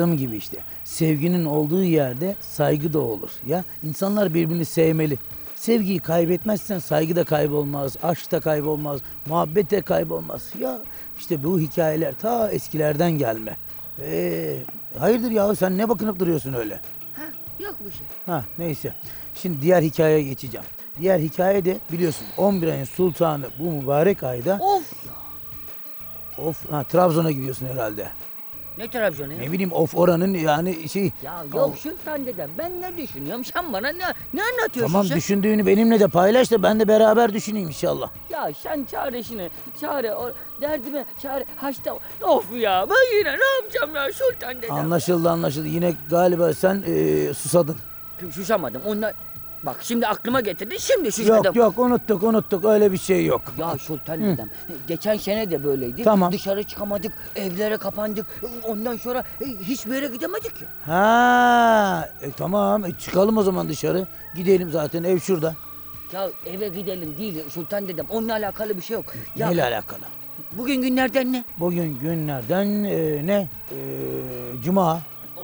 Anlattığım gibi işte sevginin olduğu yerde saygı da olur ya. İnsanlar birbirini sevmeli. Sevgiyi kaybetmezsen saygı da kaybolmaz, aşk da kaybolmaz, muhabbet de kaybolmaz. Ya işte bu hikayeler ta eskilerden gelme. Ee, hayırdır ya sen ne bakınıp duruyorsun öyle? Ha, yok bir şey. Ha neyse. Şimdi diğer hikayeye geçeceğim. Diğer hikaye de biliyorsun 11 ayın sultanı bu mübarek ayda Of of ha, Trabzon'a gidiyorsun herhalde. Ne Trabzon'u ya? Ne bileyim of oranın yani şey Ya yok Sultan dedem ben ne düşünüyorum sen bana ne, ne anlatıyorsun Tamam sen? düşündüğünü benimle de paylaş da ben de beraber düşüneyim inşallah. Ya sen çaresini çare o derdime çare hasta of ya ben yine ne yapacağım ya Sultan dedem. Anlaşıldı anlaşıldı. Yine galiba sen e, susadın. Susamadım onlar bak şimdi aklıma getirdin şimdi susadım. Yok yok unuttuk unuttuk öyle bir şey yok. Ya Sultan dedem geçen sene de böyleydi. Tamam. Dışarı çıkamadık evlere kapandık ondan sonra e, hiçbir yere gidemedik ya. Ha e, tamam e, çıkalım o zaman dışarı. Gidelim zaten ev şurada. Ya eve gidelim değil Sultan dedem onunla alakalı bir şey yok. Ya Neyle alakalı? bugün günlerden ne? Bugün günlerden e, ne? E, Cuma.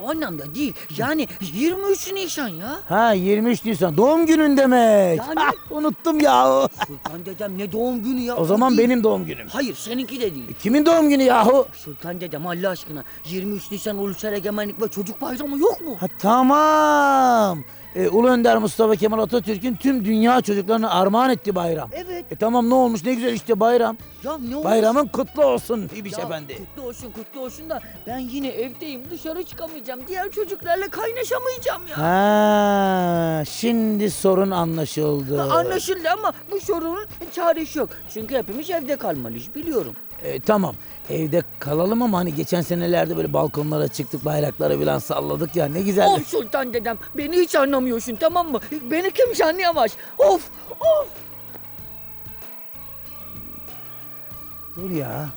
O anlamda değil. Yani 23 Nisan ya. Ha 23 Nisan doğum günün demek. Yani- Ha, unuttum ya. Sultan dedem ne doğum günü ya. O zaman değil. benim doğum günüm. Hayır seninki de değil. Kimin doğum günü yahu? Sultan dedem Allah aşkına 23 Nisan Ulusal Egemenlik ve Çocuk Bayramı yok mu? Ha tamam. E, Ulu Önder Mustafa Kemal Atatürk'ün tüm dünya çocuklarına armağan etti bayram. Evet. E tamam ne olmuş ne güzel işte bayram. Ya ne olmuş? Bayramın kutlu olsun İbiş Ya Efendi. Kutlu olsun kutlu olsun da ben yine evdeyim dışarı çıkamayacağım. Diğer çocuklarla kaynaşamayacağım ya. Ha, şimdi sorun anlaşıldı. Anlaşıldı ama bu sorunun çaresi yok. Çünkü hepimiz evde kalmalıyız biliyorum. E, tamam evde kalalım ama hani geçen senelerde böyle balkonlara çıktık bayrakları falan salladık ya ne güzeldi. Of Sultan dedem beni hiç anlamıyorsun tamam mı? Beni kimse anlayamaz. Of of. Dur ya.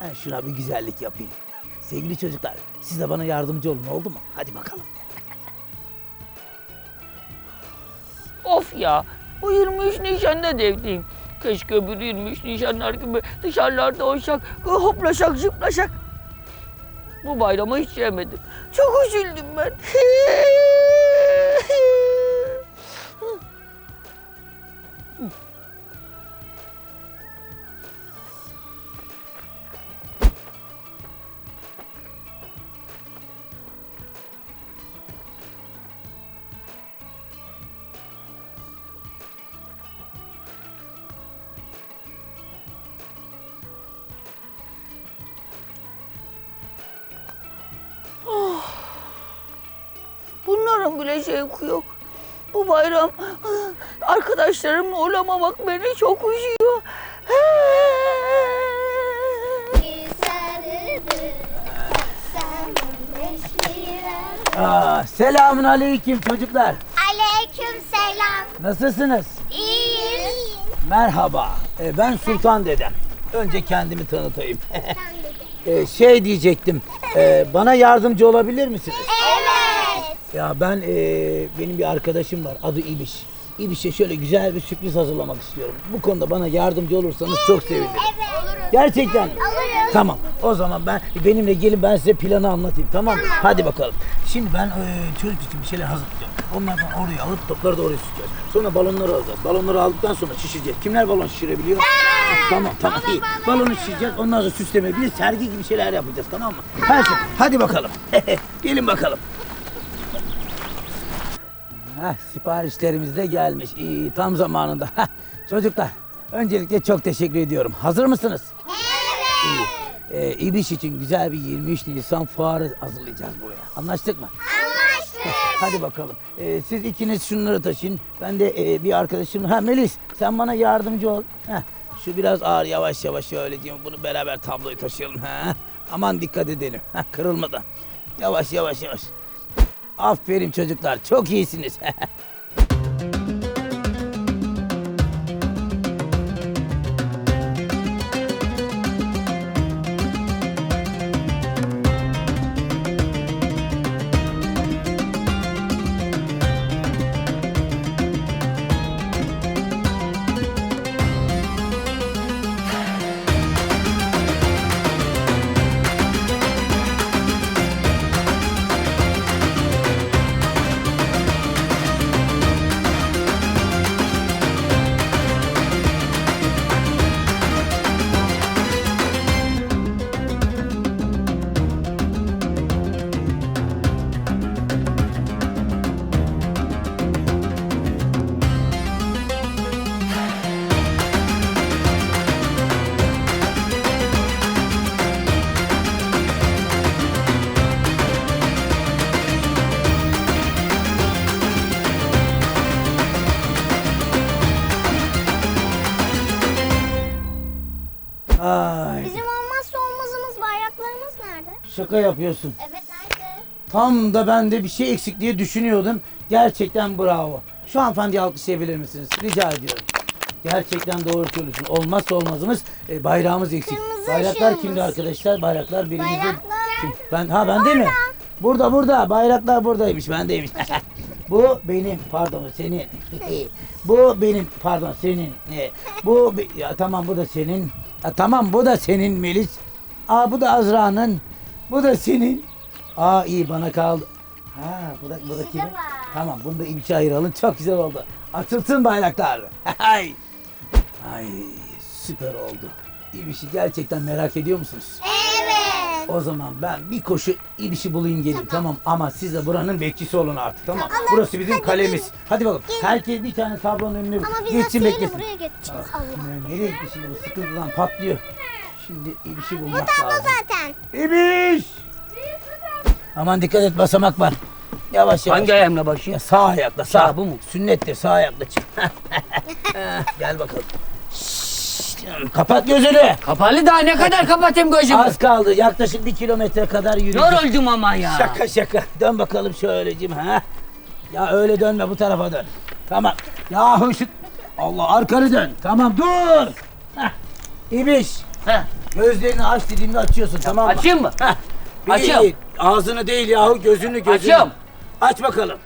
Ben şuna bir güzellik yapayım. Sevgili çocuklar siz de bana yardımcı olun oldu mu? Hadi bakalım. Of ya. Bu 23 Nisan'da da evdeyim. Keşke öbür 23 Nisanlar gibi dışarılarda olsak, hoplasak, zıplasak. Bu bayramı hiç sevmedim. Çok üzüldüm ben. Bunların bile şevki yok. Bu bayram arkadaşlarımla olamamak beni çok üzüyor. Aa, selamun aleyküm çocuklar. Aleyküm selam. Nasılsınız? İyiyiz. Merhaba. E, ben Sultan dedem. Önce kendimi tanıtayım. Sen de. E, şey diyecektim. e, bana yardımcı olabilir misiniz? Ya ben e, benim bir arkadaşım var. Adı İbiş. İbiş'e şöyle güzel bir sürpriz hazırlamak istiyorum. Bu konuda bana yardımcı olursanız çok sevinirim. Gerçekten mi? Tamam. O zaman ben benimle gelin ben size planı anlatayım. Tamam mı? Hadi bakalım. Şimdi ben e, çocuk için bir şeyler hazırlayacağım. Onlardan oraya alıp topları da oraya sıkacağız. Sonra balonları alacağız. Balonları aldıktan sonra şişireceğiz. Kimler balon şişirebiliyor? Tamam tamam iyi. Balonu şişireceğiz. Ondan sonra süsleme bir sergi gibi şeyler yapacağız tamam mı? Her şey. Hadi bakalım. gelin bakalım. Heh, siparişlerimiz de gelmiş. İyi, tam zamanında. Heh, Çocuklar, öncelikle çok teşekkür ediyorum. Hazır mısınız? İyi. Ee, İbiş için güzel bir 23 Nisan fuarı hazırlayacağız buraya. Anlaştık mı? Anlaştık. Hadi bakalım. Ee, siz ikiniz şunları taşıyın. Ben de e, bir arkadaşım... Ha Melis, sen bana yardımcı ol. Heh, şu biraz ağır yavaş yavaş şöyleciğim. Bunu beraber tabloyu taşıyalım. Ha. Aman dikkat edelim. Ha, kırılmadan. Yavaş yavaş yavaş. Aferin çocuklar. Çok iyisiniz. Şaka yapıyorsun. Evet nerede? Tam da ben de bir şey eksik diye düşünüyordum. Gerçekten bravo. Şu hanımefendiyi alkışlayabilir misiniz? Rica ediyorum. Gerçekten doğru söylüyorsun. Olmazsa olmazımız e, bayrağımız eksik. Kırmızı Bayraklar ışığımız. kimdi arkadaşlar? Bayraklar birinci. Bayraklar. Ben ha bende mi? Burada burada. Bayraklar buradaymış. Bendeymiş. Bu benim. Pardon senin. bu benim. Pardon senin. E, Bu be- ya, tamam bu da senin. Ya, tamam bu da senin Melis. Aa bu da Azra'nın. Bu da senin. Aa iyi bana kaldı. Ha bu da bu da kimin? Tamam bunu da İbiş'e ayıralım. Çok güzel oldu. Atılsın bayraklar. Ay. Ay süper oldu. İbiş'i gerçekten merak ediyor musunuz? Evet. O zaman ben bir koşu İbiş'i bulayım geleyim tamam. ama siz de buranın bekçisi olun artık tamam. Tamam. Burası bizim Hadi kalemiz. gelin. Hadi bakalım. Gelin. Herkes bir tane tablonun önüne Ama biz geçsin Asiye'yle beklesin. buraya geçeceğiz. Ah, Allah. Nereye gitti şimdi bu sıkıntıdan patlıyor. Şimdi İbiş'i Bu bulmak tablo lazım. zaten. İbiş! Aman dikkat et basamak var. Yavaş yavaş. Hangi ayağımla başlayayım? Ya sağ ayakla sağ. Sağ, bu mu? Sünnettir sağ ayakla çık. Gel bakalım. Şşş, kapat gözünü. Kapalı daha ne kadar kapatayım gözümü? Az kaldı. Yaklaşık bir kilometre kadar yürüyeceğiz. Yoruldum ama ya. Şaka şaka. Dön bakalım şöylecim ha. Ya öyle dönme bu tarafa dön. Tamam. Yahu şu... Allah arkanı dön. Tamam dur. Heh. İbiş. Heh, Gözlerini aç dediğimde açıyorsun tamam mı? Açayım mı? Heh. Bir Açıyorum. Ağzını değil yahu gözünü gözünü. Açıyorum. Aç bakalım.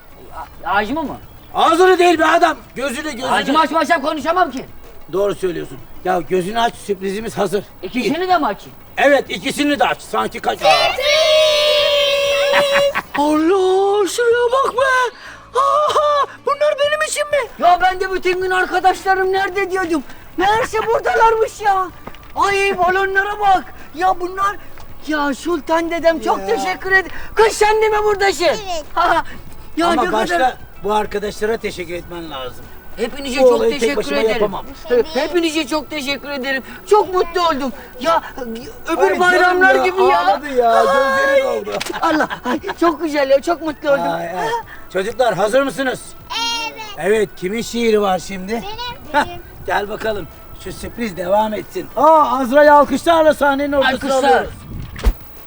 Ağacımı mı? Ağzını değil be adam. Gözünü gözünü. Ağacımı açmazsam konuşamam ki. Doğru söylüyorsun. Ya gözünü aç sürprizimiz hazır. İkisini de mi açayım? Evet ikisini de aç. Sanki kaç... Allah şuraya bak be. Aha, bunlar benim için mi? Ya ben de bütün gün arkadaşlarım nerede diyordum. Meğerse buradalarmış ya. Ay balonlara bak. Ya bunlar... Ya Sultan dedem çok Ya. teşekkür ederim. Kız sen de mi buradasın? Evet. Ha, ya Ama ne başta kadar... bu arkadaşlara teşekkür etmen lazım. Hepinize Bu çok olayı tek teşekkür başıma ederim. yapamam. Hepinize çok teşekkür ederim. Çok mutlu oldum. Ya öbür Ay canım bayramlar ya, gibi ya. ağladı ya, gözleri Ay, doldu. Allah ay, çok güzel ya çok mutlu oldum. Ay, ay. Çocuklar hazır mısınız? Evet. Evet kimin şiiri var şimdi? Benim. Heh, Gel bakalım. Şu sürpriz devam etsin. Aa Azra'yı alkışlarla sahnenin ortasına Alkışlar. alıyoruz.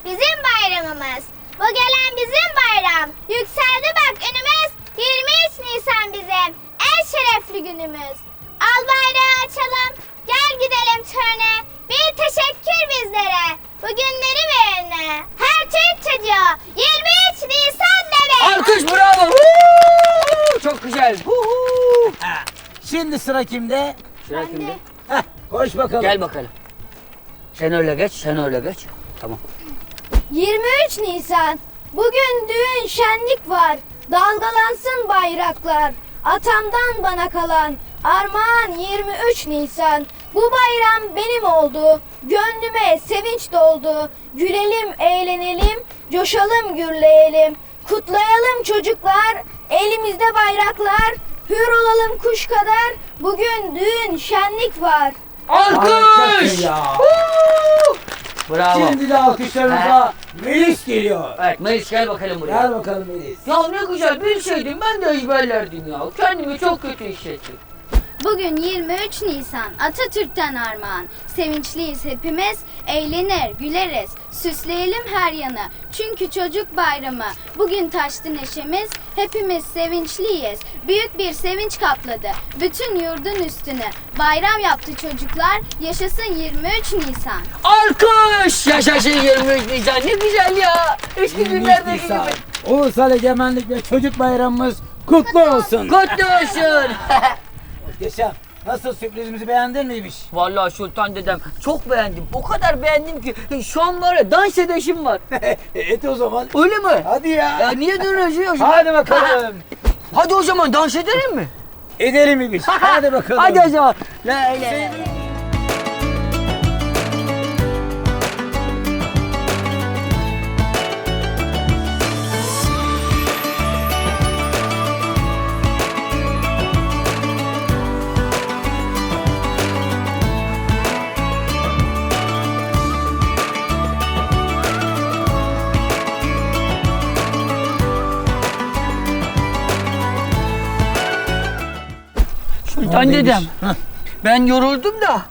Bizim bayramımız. Bu gelen bizim bayram. Yükseldi bak önümüz. 23 Nisan bizim. En şerefli günümüz. Al bayrağı açalım. Gel gidelim törene. Bir teşekkür bizlere. Bu günleri verenle. Her Türk çocuğu. 23 Nisan demek. Alkış bravo. Huu! Çok güzel. Ha, Şimdi sıra kimde? Sıra kimde? Heh, koş bakalım. Gel bakalım. Sen öyle geç, sen öyle geç. Tamam. 23 Nisan. Bugün düğün şenlik var. Dalgalansın bayraklar. Atamdan bana kalan armağan 23 Nisan. Bu bayram benim oldu. Gönlüme sevinç doldu. Gülelim, eğlenelim, coşalım, gürleyelim. Kutlayalım çocuklar. Elimizde bayraklar. Hür olalım kuş kadar. Bugün düğün şenlik var. Alkış! Bravo. Şimdi de alkışlarımıza Melis geliyor. Evet Melis gel bakalım buraya. Gel bakalım Melis. Ya ne güzel bilseydim ben de ezberlerdim ya. Kendimi çok kötü hissettim. Bugün 23 Nisan Atatürk'ten armağan. Sevinçliyiz hepimiz, eğlenir, güleriz, süsleyelim her yanı. Çünkü çocuk bayramı. Bugün taştı neşemiz, hepimiz sevinçliyiz. Büyük bir sevinç kapladı bütün yurdun üstünü. Bayram yaptı çocuklar, yaşasın 23 Nisan. Alkış! Yaşasın 23 Nisan ne güzel ya. Eski 23 günlerdeki Nisan. gibi. Ulusal Egemenlik ve Çocuk Bayramımız kutlu olsun. Kutlu olsun. Muhteşem. Nasıl sürprizimizi beğendin mi İbiş? Vallahi Sultan dedem çok beğendim. O kadar beğendim ki şu an var ya dans edeşim var. Et o zaman. Öyle mi? Hadi ya. Ya niye duruyorsun? Hadi bakalım. Hadi o zaman dans edelim mi? Edelim İbiş. Hadi bakalım. Hadi o zaman. La la Sultan dedem. Hah. Ben yoruldum da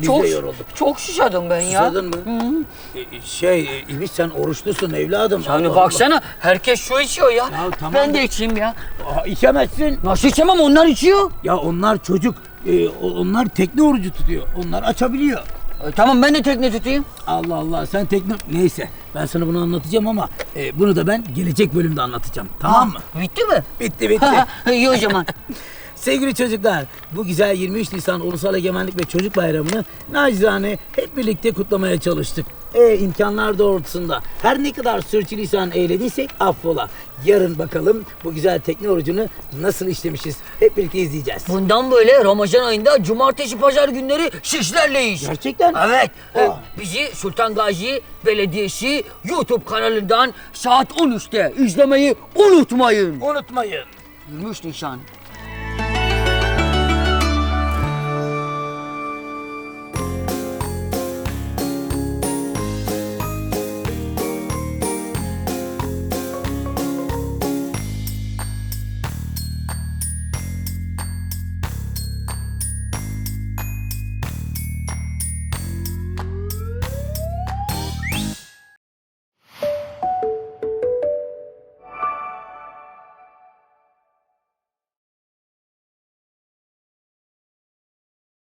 Biz çok de yorulduk. çok şişadım ben ya. Susadın mı? E, şey, e, İbiş sen oruçlusun evladım. Yani Allah baksana herkes şu içiyor ya. Ya tamam ben da- de içeyim ya. Allah. Aa, içemezsin. Nasıl içemem onlar içiyor. Ya onlar çocuk, e, o- onlar tekne orucu tutuyor. Onlar açabiliyor. E, tamam ben de tekne tutayım. Allah Allah sen tekne... Neyse ben sana bunu anlatacağım ama e, bunu da ben gelecek bölümde anlatacağım. Tamam mı? Bitti mi? Bitti bitti. İyi o zaman. Sevgili çocuklar, bu güzel 23 Nisan Ulusal Egemenlik ve Çocuk Bayramı'nı nacizane hep birlikte kutlamaya çalıştık. E imkanlar doğrultusunda her ne kadar sürçülisan eylediysek affola. Yarın bakalım bu güzel tekne orucunu nasıl işlemişiz. Hep birlikte izleyeceğiz. Bundan böyle Ramazan ayında cumartesi pazar günleri şişlerle iş. Gerçekten? Evet. e, Aa. bizi Sultan Gazi Belediyesi YouTube kanalından saat 13'te izlemeyi unutmayın. Unutmayın. 23 Nisan